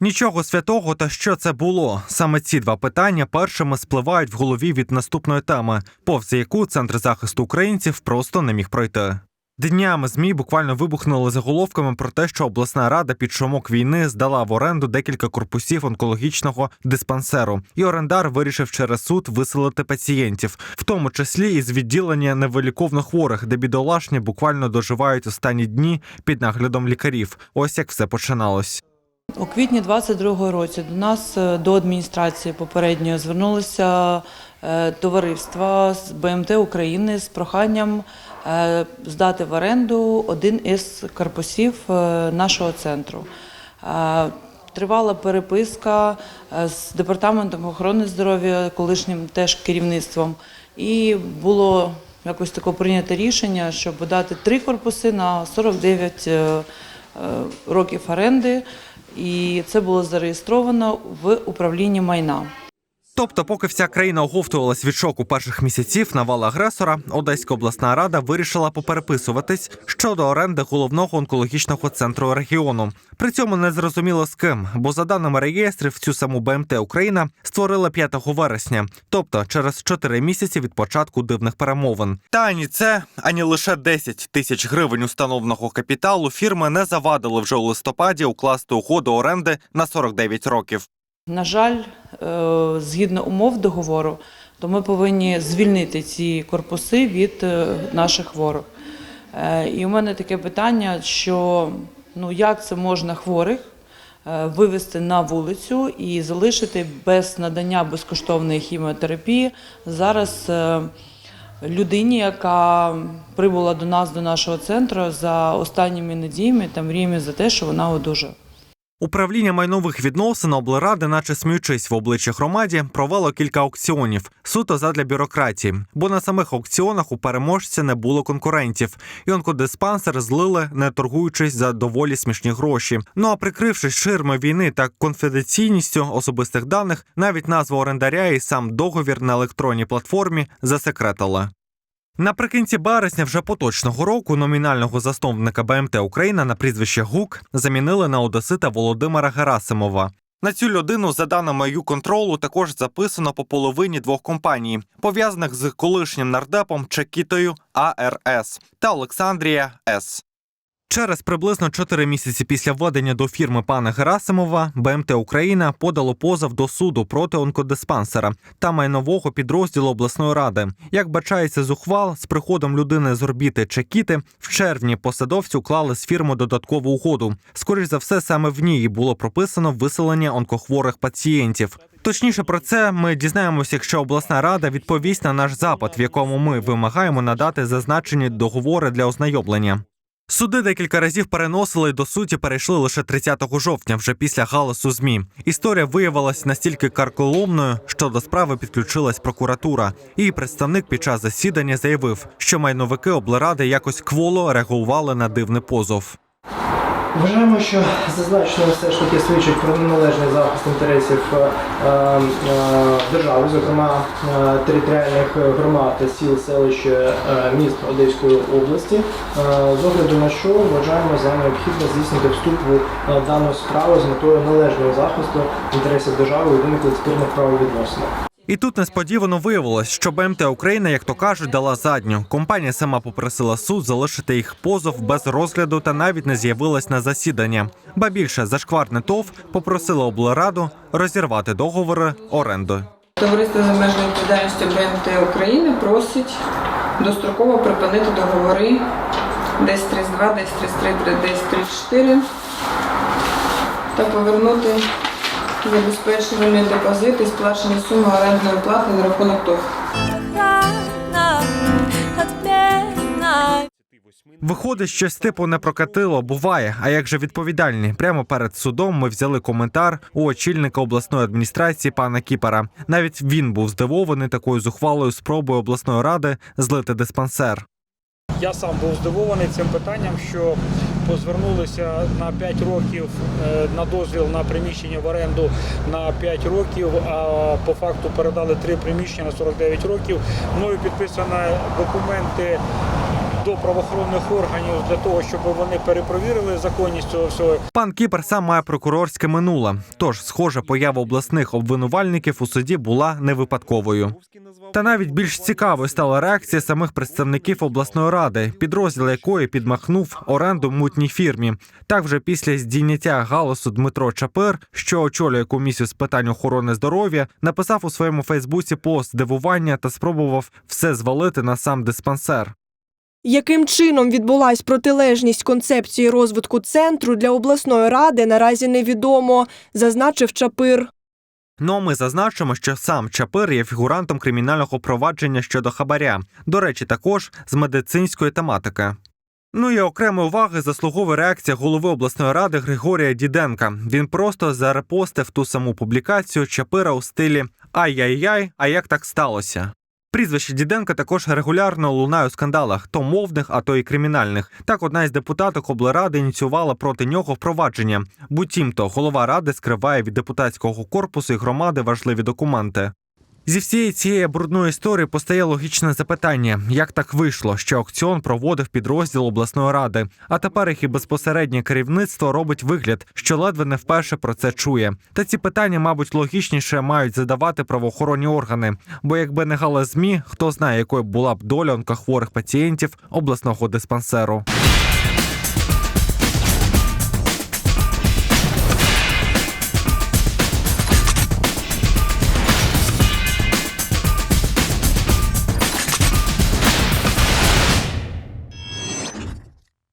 Нічого святого та що це було. Саме ці два питання першими спливають в голові від наступної теми, повз яку центр захисту українців просто не міг пройти. Днями змі буквально вибухнули заголовками про те, що обласна рада під шумок війни здала в оренду декілька корпусів онкологічного диспансеру, і орендар вирішив через суд виселити пацієнтів, в тому числі із відділення невиліковно хворих, де бідолашні буквально доживають останні дні під наглядом лікарів. Ось як все починалось. У квітні 22-го році до нас е, до адміністрації попередньої звернулося е, товариство з БМТ України з проханням е, здати в оренду один із корпусів нашого центру. Тривала переписка з департаментом охорони здоров'я, колишнім теж керівництвом, і було якось таке прийнято рішення, щоб дати три корпуси на 49 е, е, років оренди, і це було зареєстровано в управлінні майна. Тобто, поки вся країна оговтувалась від шоку перших місяців навали агресора, Одеська обласна рада вирішила попереписуватись щодо оренди головного онкологічного центру регіону. При цьому не зрозуміло з ким, бо за даними реєстрів, цю саму БМТ Україна створила 5 вересня, тобто через 4 місяці від початку дивних перемовин. Та ані це, ані лише 10 тисяч гривень установленого капіталу фірми не завадили вже у листопаді укласти угоду оренди на 49 років. На жаль, згідно умов договору, то ми повинні звільнити ці корпуси від е, наших хворих. Е, І у мене таке питання, що ну як це можна хворих е, вивести на вулицю і залишити без надання безкоштовної хіміотерапії зараз е, людині, яка прибула до нас, до нашого центру за останніми надіями та мріями за те, що вона одужає. Управління майнових відносин облради, наче сміючись в обличчя громаді, провело кілька аукціонів суто задля бюрократії, бо на самих аукціонах у переможця не було конкурентів, і онкодиспансер злили, не торгуючись за доволі смішні гроші. Ну а прикрившись ширми війни та конфіденційністю особистих даних, навіть назву орендаря і сам договір на електронній платформі засекретили. Наприкінці березня вже поточного року номінального засновника БМТ Україна на прізвище Гук замінили на одесита Володимира Герасимова. На цю людину, за даними ЮКонтролу, також записано по половині двох компаній, пов'язаних з колишнім нардепом Чекітою АРС та Олександрія С. Через приблизно 4 місяці після введення до фірми пана Герасимова БМТ Україна подало позов до суду проти онкодиспансера та майнового підрозділу обласної ради. Як бачається з ухвал, з приходом людини з орбіти Чекіти в червні посадовці уклали з фірми додаткову угоду. Скоріш за все, саме в ній було прописано виселення онкохворих пацієнтів. Точніше про це ми дізнаємося, якщо обласна рада відповість на наш запит, в якому ми вимагаємо надати зазначені договори для ознайомлення. Суди декілька разів переносили і до суті перейшли лише 30 жовтня, вже після галасу змі. Історія виявилась настільки карколомною, що до справи підключилась прокуратура. Її представник під час засідання заявив, що майновики облради якось кволо реагували на дивний позов. Вважаємо, що зазначено все ж таки свідчить про неналежний захист інтересів е, е, держави, зокрема е, територіальних громад сіл, селищ, е, міст Одеської області. Е, З огляду на що вважаємо за необхідне здійснити вступ е, дану справу з метою належного захисту інтересів держави у виниклих спірних правовідносинах. І тут несподівано виявилось, що БМТ Україна, як то кажуть, дала задню. Компанія сама попросила суд залишити їх позов без розгляду та навіть не з'явилась на засідання. Ба більше зашкварне ТОВ попросила облраду розірвати договори оренди. Товариство з обмеженою відповідальністю БМТ України просить достроково припинити договори 1032, 1033, 1034 та повернути забезпечувальний депозит і сплачені суми орендної плати на рахунок ТОВ. Виходить, щось типу не прокатило, буває. А як же відповідальні? Прямо перед судом ми взяли коментар у очільника обласної адміністрації пана Кіпера. Навіть він був здивований такою зухвалою спробою обласної ради злити диспансер. Я сам був здивований цим питанням, що позвернулися на 5 років е, на дозвіл на приміщення в оренду на 5 років, а по факту передали три приміщення на 49 років. Мною підписані документи до правоохоронних органів для того, щоб вони перепровірили законність цього всього. Пан Кіпер сам має прокурорське минуле. Тож, схоже, поява обласних обвинувальників у суді була не випадковою. Та навіть більш цікавою стала реакція самих представників обласної ради, підрозділ якої підмахнув оренду мутній фірмі. Так вже після здійняття галасу Дмитро Чапир, що очолює комісію з питань охорони здоров'я, написав у своєму Фейсбуці пост здивування та спробував все звалити на сам диспансер. Яким чином відбулась протилежність концепції розвитку центру для обласної ради наразі невідомо, зазначив Чапир. Ну а ми зазначимо, що сам Чапир є фігурантом кримінального провадження щодо хабаря. До речі, також з медицинської тематики. Ну і окремої уваги заслуговує реакція голови обласної ради Григорія Діденка. Він просто зарепостив ту саму публікацію Чапира у стилі Ай-яй-яй, а як так сталося? Прізвище Діденка також регулярно лунає у скандалах, то мовних, а то й кримінальних. Так, одна із депутаток облради ініціювала проти нього впровадження. Бутімто голова ради скриває від депутатського корпусу і громади важливі документи. Зі всієї цієї брудної історії постає логічне запитання: як так вийшло, що аукціон проводив підрозділ обласної ради, а тепер їх і безпосереднє керівництво робить вигляд, що ледве не вперше про це чує. Та ці питання, мабуть, логічніше мають задавати правоохоронні органи. Бо якби не гала змі, хто знає, якою була б доля онкохворих пацієнтів обласного диспансеру.